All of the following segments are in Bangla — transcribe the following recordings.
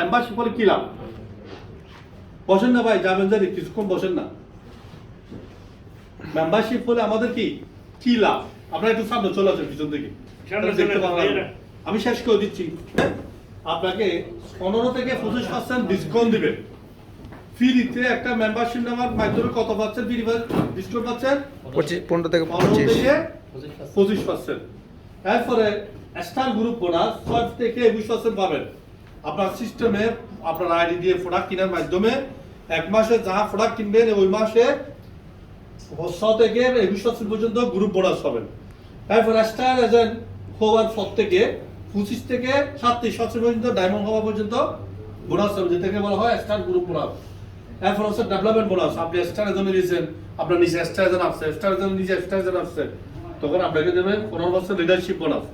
মেম্বারশিপ হলে কি লাভ? বসেন না ভাই যাবেন জানি কিছুক্ষণ বসেন না। মেম্বারশিপ হলে আমাদের কি? কি লাভ? আপনারা একটু সামনে চলে আসেন পিছন থেকে। আমি শেষ করে দিচ্ছি। হ্যাঁ? আপনাকে পনেরো থেকে পঁচিশ পার্সেন্ট ডিসকাউন্ট দিবে। ফ্রিতে একটা মেম্বারশিপ নেওয়ার মাধ্যমে কত পাচ্ছেন? ফ্রি ডিসকাউন্ট পাচ্ছেন? পঁচিশ পনেরো থেকে পনেরো পঁচিশ। থেকে পঁচিশ পার্সেন্ট এরপরে স্টার গ্রুপ বোনাস ছয় থেকে একুশ পার্সেন্ট পাবেন। আপনার সিস্টেমে আপনার আইডি দিয়ে প্রোডাক্ট কেনার মাধ্যমে এক মাসে যা প্রোডাক্ট কিনবেন ওই মাসে ছ থেকে একুশ পর্যন্ত গ্রুপ বোনাস পাবেন এরপর স্টার হওয়ার থেকে পঁচিশ থেকে সাতত্রিশ পর্যন্ত ডায়মন্ড হওয়া পর্যন্ত বোনাস যেটাকে বলা হয় স্টার গ্রুপ বোনাস এরপর হচ্ছে ডেভেলপমেন্ট বোনাস আপনি স্টার নিয়েছেন, আপনার নিচে স্টার আসছে স্টার নিচে স্টার আসছে, তখন আপনাকে দেবে পনেরো বছর লিডারশিপ বোনাস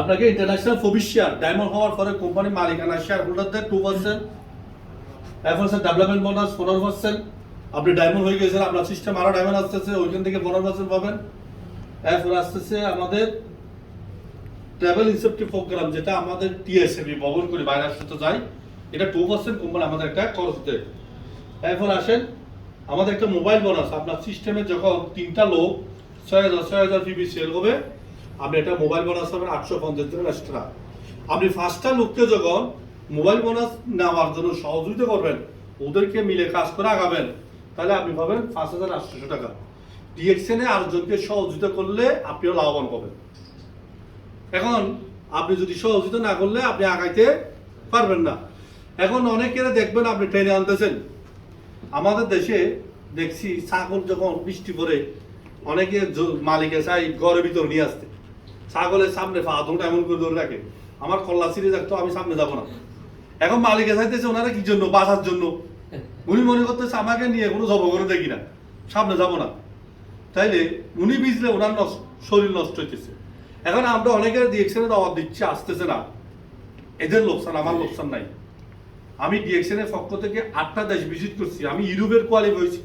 আপনাকে ইন্টারন্যাশনাল ফবিশ শেয়ার ডায়মন্ড হওয়ার পরে কোম্পানি মালিকানা শেয়ার হোল্ডারদের টু পার্সেন্ট এরপর হচ্ছে ডেভেলপমেন্ট বোনাস পনেরো পার্সেন্ট আপনি ডায়মন্ড হয়ে গেছেন, আপনার সিস্টেম আরও ডায়মন্ড আসতেছে, ওইখান থেকে পনেরো পার্সেন্ট পাবেন। এরপর আসতেছে আমাদের ট্রাভেল ইনসেপ্টিভ প্রোগ্রাম যেটা আমাদের টিএসএবি বহন করে বাইরে আসতে যাই এটা টু পার্সেন্ট কোম্পানি আমাদের একটা খরচ দেয়। এরপর আসেন, আমাদের একটা মোবাইল বোনাস আপনার সিস্টেমে যখন তিনটা লোক ছয় হাজার ছয় হাজার পিবি সেল হবে আপনি একটা মোবাইল বোনাস পাবেন আটশো পঞ্চাশ দিনের এক্সট্রা আপনি পাঁচটা লোককে যখন মোবাইল বোনাস, নেওয়ার জন্য সহযোগিতা করবেন, ওদেরকে মিলে কাজ করে আগাবেন, তাহলে আপনি পাবেন পাঁচ হাজার আটশোশো টাকা। ডিএক্সএনে আরেকজনকে সহযোগিতা করলে আপনিও লাভবান পাবেন এখন আপনি যদি সহযোগিতা না করলে আপনি আগাইতে পারবেন না। এখন অনেকেরা দেখবেন আপনি ট্রেনে আনতেছেন। আমাদের দেশে দেখছি ছাগল যখন বৃষ্টি পড়ে, অনেকে জ- মালিকে চাই ঘরের ভিতর নিয়ে আসতে। ছাগলের সামনে পা দুটো এমন করে ধরে রাখে। আমার কল্লা সিরিজ রাখতো আমি সামনে যাব না। এখন মালিকে চাইতেছে ওনারা কি জন্য, বাঁচার জন্য? উনি মনে করতেছে, আমাকে নিয়ে কোনো জব করে দেখি না, সামনে যাব না। তাইলে উনি বুঝলে ওনার শরীর নষ্ট হইতেছে। এখন আমরা অনেকের ডিএকশনের দাওয়াত দিচ্ছি, আসতেছে না। এদের লোকসান, আমার লোকসান নাই। আমি ডিএকশনের পক্ষ থেকে আটটা দেশ ভিজিট করছি, আমি ইউরোপের কোয়ালিফাই হয়েছি।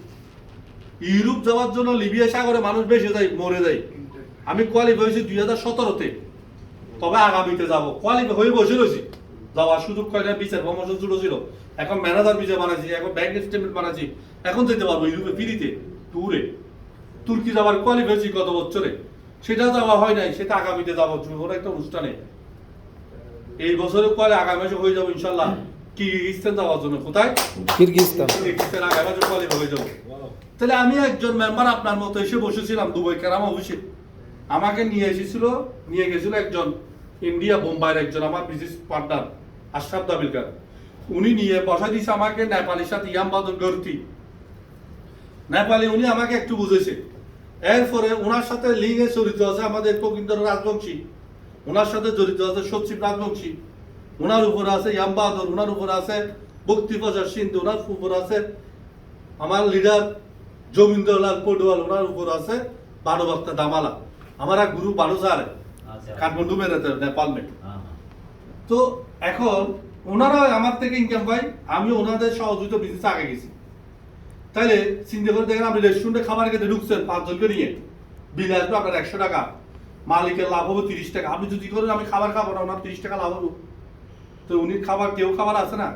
ইউরোপ যাওয়ার জন্য লিবিয়া সাগরে মানুষ বেশি যায়, মরে যায়। আমি কোয়ালিফাই হয়েছি দুই হাজার সতেরোতে। তবে আগামীতে যাব। কোয়ালিফাই হয়ে বসে রয়েছি। যাওয়ার সুযোগ কয়টা? বিচার প্রমোশন শুরু ছিল। এখন ম্যানেজার বিচার বানাচ্ছি এখন ব্যাংক স্টেটমেন্ট বানাচ্ছি এখন যেতে পারব ইউরোপে ফ্রিতে ট্যুরে তুর্কি যাওয়ার কোয়ালিফাই হয়েছি গত বছরে। সেটা যাওয়া হয় নাই সেটা আগামীতে যাব। ওর একটা অনুষ্ঠানে। এই বছরে কোয়ালে আগামী মাসে হয়ে যাব ইনশাল্লাহ। কিরগিজস্তান যাওয়ার জন্য। কোথায়? কিরগিজস্তান। কিরগিজস্তান আগামী মাসে কোয়ালিফাই হয়ে যাব। তাহলে আমি একজন মেম্বার আপনার মতো এসে বসেছিলাম দুবাই কেরাম অফিসে। আমাকে নিয়ে এসেছিল, নিয়ে গেছিল একজন ইন্ডিয়া, বোম্বাইয়ের একজন আমার বিজনেস পার্টনার আশরাফ দাবিলকার উনি নিয়ে বসা দিয়েছে আমাকে নেপালের সাথে, ইয়াম বাদন গর্তি নেপালি উনি আমাকে একটু বুঝেছে এরপরে ওনার সাথে লিঙ্গে জড়িত আছে আমাদের কোকিন্দর রাজবংশী। ওনার সাথে জড়িত আছে সচিব রাজবংশী। ওনার উপর আছে ইয়াম বাহাদুর ওনার উপর আছে ভক্তি প্রচার সিন্ধু ওনার উপর আছে আমার লিডার জমিন্দরলাল পডুয়াল ওনার উপর আছে বারো বক্তা দামালা। আমার এক গুরু বারো সার কাঠমান্ডু মেরেতে নেপাল মে তো এখন ওনারা আমার থেকে ইনকাম পাই আমি ওনাদের সহযোগিতা বিজনেস আগে গেছি। তাইলে চিন্তা করে দেখেন আপনি রেস্টুরেন্টে খাবার খেতে ঢুকছেন পাঁচজনকে নিয়ে। বিল আসবে আপনার একশো টাকা। মালিকের লাভ হবে তিরিশ টাকা। আপনি যদি করেন আমি খাবার খাব না ওনার তিরিশ টাকা লাভ হবে। তো উনি খাবার কেউ খাবার আছে না?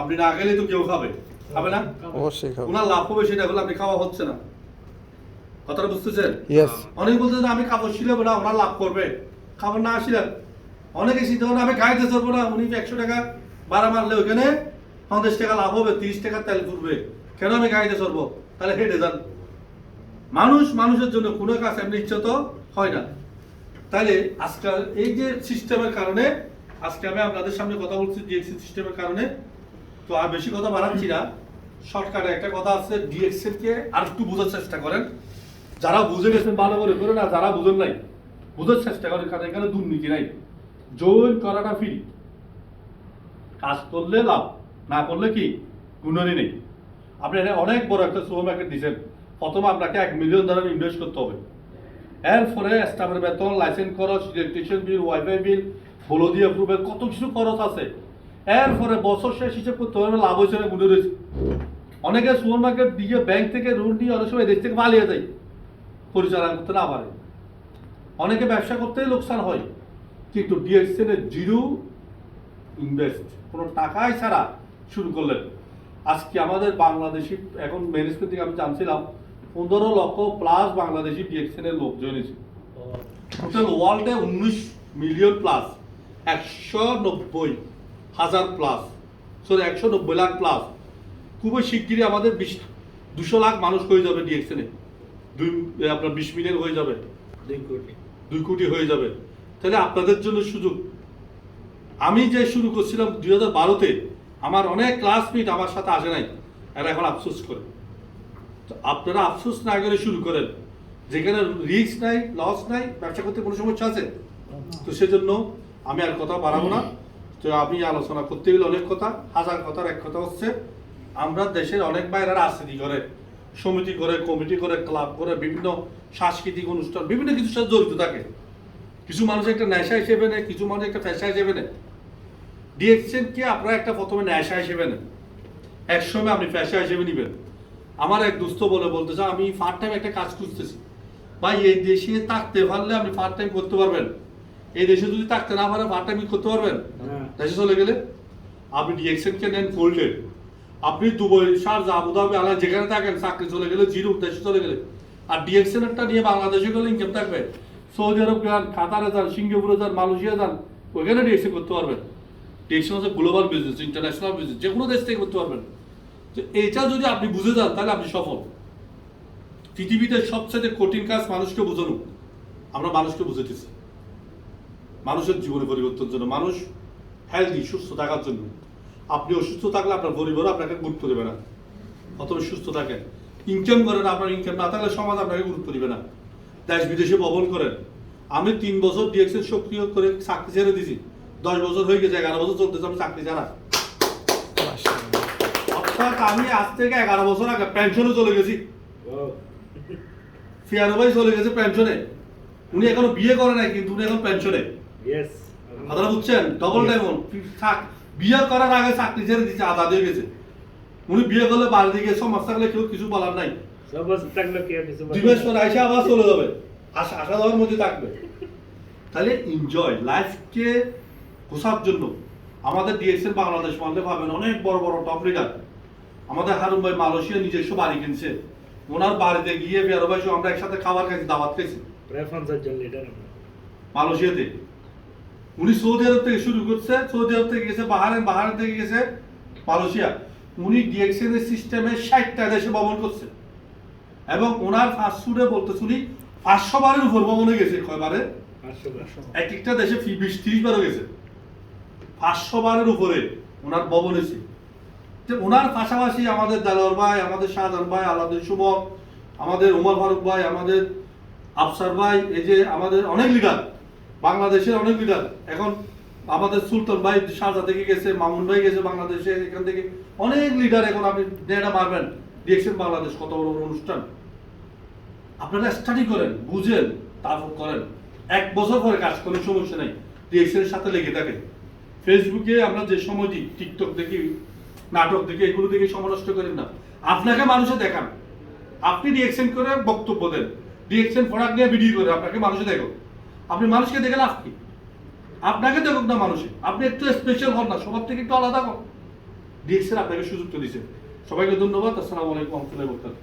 আপনি না গেলে তো কেউ খাবে। খাবে না? অবশ্যই ওনার লাভ হবে সেটা হলে আপনি খাওয়া হচ্ছে না। কথাটা বুঝতেছেন? অনেকে বলতে আমি খাবার ছিলাম না ওনার লাভ করবে। খাবার না আসিলেন অনেকে করে আমি গাড়িতে চলবো না উনি একশো টাকা ভাড়া মারলে ওইখানে পঞ্চাশ টাকা লাভ হবে তিরিশ টাকা তেল ফুটবে। কেন আমি গাড়িতে চলবো তাহলে হেঁটে যান। মানুষ মানুষের জন্য কোনো কাজ এমনি ইচ্ছা তো হয় না। তাহলে আজকাল এই যে সিস্টেমের কারণে আজকে আমি আপনাদের সামনে কথা বলছি ডিএক্সি সিস্টেমের কারণে। তো আর বেশি কথা বাড়াচ্ছি না। শর্টকাটে একটা কথা আছে ডিএক্সএল কে আর একটু বোঝার চেষ্টা করেন। যারা বুঝে গেছেন ভালো করে করেন আর যারা বুঝেন নাই, বুঝার চেষ্টা করেন, কারণ এখানে দুর্নীতি নাই। জয়েন করাটা ফ্রি কাজ করলে লাভ, না করলে কি? গুণনই নেই। আপনি এটা অনেক বড় একটা সুপার মার্কেট দিচ্ছেন প্রথমে আপনাকে এক মিলিয়ন ডলার ইনভেস্ট করতে হবে। এরপরে স্টাফের বেতন লাইসেন্স খরচ ইলেকট্রিশিয়ান বিল ওয়াইফাই বিল বলদি অ্যাপ্রুভেল কত কিছু খরচ আছে। এরপরে বছর শেষ হিসেব করতে হবে, লাভ হয়েছে না গুণে রয়েছে অনেকে সুপার মার্কেট দিয়ে ব্যাংক থেকে ঋণ নিয়ে অনেক সময় দেশ থেকে পালিয়ে যায়। পরিচালনা করতে না পারে। অনেকে ব্যবসা করতেই লোকসান হয়, কিন্তু ডিএক্সএনের জিরো ইনভেস্ট, কোনো টাকাই ছাড়া শুরু করলেন। আজকে আমাদের বাংলাদেশি, এখন ম্যানেজমেন্ট থেকে আমি জানছিলাম, পনেরো লক্ষ প্লাস বাংলাদেশি ডিএক্সএন এর লোক জয়েন টোটাল ওয়ার্ল্ডে উনিশ মিলিয়ন প্লাস একশো নব্বই হাজার প্লাস সরি একশো নব্বই লাখ প্লাস খুবই শিগগিরই আমাদের বিশ, দুশো লাখ মানুষ হয়ে যাবে ডিএক্সএনে দুই আপনার বিশ মিলিয়ন হয়ে যাবে। দুই কোটি। দুই কোটি হয়ে যাবে। তাহলে আপনাদের জন্য সুযোগ। আমি যে শুরু করছিলাম দুই হাজার বারোতে আমার অনেক ক্লাসমেট আমার সাথে আসে নাই। এরা এখন আফসোস করে। তো আপনারা আফসোস না করে শুরু করেন। যেখানে রিস্ক নাই লস নাই ব্যবসা করতে কোনো সমস্যা আছে? তো সেজন্য আমি আর কথা বাড়াবো না। তো আমি আলোচনা করতে গেলে অনেক কথা হাজার কথার এক কথা হচ্ছে আমরা দেশের অনেক বাইরে রাজনীতি করে। সমিতি করে কমিটি করে ক্লাব করে বিভিন্ন সাংস্কৃতিক অনুষ্ঠান বিভিন্ন কিছুর সাথে জড়িত থাকে। কিছু মানুষ একটা নেশা হিসেবে নেয় কিছু মানুষ একটা পেশা হিসেবে নেয়। ডিএক্সএনকে আপনারা একটা প্রথমে নেশা হিসেবে নেন। একসময় আপনি পেশা হিসেবে নেবেন। আমার এক দুস্থ বলে বলতেছে আমি পার্ট টাইম একটা কাজ খুঁজতেছি। ভাই এই দেশে থাকতে পারলে আপনি পার্ট টাইম করতে পারবেন। এই দেশে যদি থাকতে না পারেন পার্ট টাইম করতে পারবেন। হ্যাঁ। দেশে চলে গেলে আপনি ডিএক্সএনকে নেন গোল্ডেন আপনি দুবাই শারজা আবুধাবি আলা যেখানে থাকেন, চাকরি চলে গেলে, জিরো, দেশে চলে গেলে। আর ডিএক্সএনটা নিয়ে বাংলাদেশে গেলে ইনকাম থাকবে। সৌদি আরব যান, কাতারে যান, সিঙ্গাপুরে যান, মালয়েশিয়া যান, ওইখানে ডিএক্সএন করতে পারবেন। ডিএক্সএন হচ্ছে গ্লোবাল বিজনেস ইন্টারন্যাশনাল বিজনেস যে কোনো দেশ থেকে করতে পারবেন। তো এটা যদি আপনি বুঝে যান, তাহলে আপনি সফল। পৃথিবীতে সবচেয়ে কঠিন কাজ মানুষকে বোঝানো। আমরা মানুষকে বুঝাইতেছি। মানুষের জীবনে পরিবর্তন জন্য, মানুষ হেলদি সুস্থ থাকার জন্য। আপনি অসুস্থ থাকলে আপনার পরিবার আপনাকে গুরুত্ব দেবে না। অথবা সুস্থ থাকেন। ইনকাম করেন আপনার ইনকাম না থাকলে সমাজ আপনাকে গুরুত্ব দিবে না। দেশ বিদেশে ভবন করেন। আমি তিন বছর ডিএক্সেল সক্রিয় করে চাকরি ছেড়ে দিছি। দশ বছর হয়ে গেছে এগারো বছর চলতেছে আমি চাকরি ছাড়া। অর্থাৎ আমি আজ থেকে এগারো বছর আগে পেনশনে চলে গেছি। ভাই চলে গেছে পেনশনে উনি এখনও বিয়ে করে নাই কিন্তু উনি এখন পেনশনে বুঝছেন? ডবল ডায়মন্ড বিয়ে করার আগে চাকরি ছেড়ে দিচ্ছে আদা দিয়ে গেছে। উনি বিয়ে করলে বাড়ি দিকে সমাজ থাকলে কেউ কিছু বলার নাই। সব বছর থাকল কি আর কিছু দুই মাস পর আইসা আবার চলে যাবে। আশা আশা দেওয়ার মধ্যে থাকবে। তাহলে এনজয় লাইফকে ঘোষার জন্য আমাদের ডিএক্সএল বাংলাদেশ মানলে পাবেন অনেক বড় বড় টপ লিডার আমাদের হারুন ভাই মালয়েশিয়া নিজস্ব বাড়ি কিনছে। ওনার বাড়িতে গিয়ে বেরো ভাই আমরা একসাথে খাবার খাইছি দাওয়াত খাইছি। মালয়েশিয়াতে। উনি সৌদি আরব থেকে শুরু করছে সৌদি আরব থেকে গেছে বাহারেন বাহারেন থেকে গেছে মালয়েশিয়া। উনি ডিএক্সএন এর সিস্টেমে ষাটটা দেশে ভ্রমণ করছে। এবং ওনার ফার্স্ট ফুডে বলতেছে উনি পাঁচশো বারের উপর ভ্রমণে গেছে কয়বারে? এক একটা দেশে বিশ ত্রিশ বারও গেছে। পাঁচশো বারের উপরে ওনার ভবন হয়েছে যে ওনার পাশাপাশি আমাদের দালোয়ার ভাই আমাদের শাহজাহান ভাই আলাদুল সুমক আমাদের উমর ফারুক ভাই আমাদের আফসার ভাই এই যে আমাদের অনেক লিডার বাংলাদেশের অনেক লিডার। এখন আমাদের সুলতান ভাই শাহজা থেকে গেছে, মামুন ভাই গেছে বাংলাদেশে, এখান থেকে অনেক লিডার এখন আপনি নেটা মারবেন। ডিএকশন বাংলাদেশ কত বড় অনুষ্ঠান। আপনারা স্টাডি করেন, বুঝেন, তারপর করেন। এক বছর পরে কাজ করেন, সমস্যা নেই। ডিএক্সের সাথে লেগে থাকে। ফেসবুকে আমরা যে সময় দিই টিকটক দেখি, নাটক দেখি, এগুলো দেখে সময় নষ্ট করেন না। আপনাকে মানুষে দেখান। আপনি রিয়েকশন করে বক্তব্য দেন। রিয়েকশন প্রোডাক্ট নিয়ে ভিডিও করে, আপনাকে মানুষে দেখো। আপনি মানুষকে দেখে লাভ কি? আপনাকে দেখুক না মানুষে। আপনি একটু স্পেশাল হন না, সবার থেকে একটু আলাদা হন। ডিএক্সের আপনাকে সুযোগটা দিয়েছে সবাইকে ধন্যবাদ। আসসালামু আলাইকুম রহমতুল্লাহ বরকাতুহু।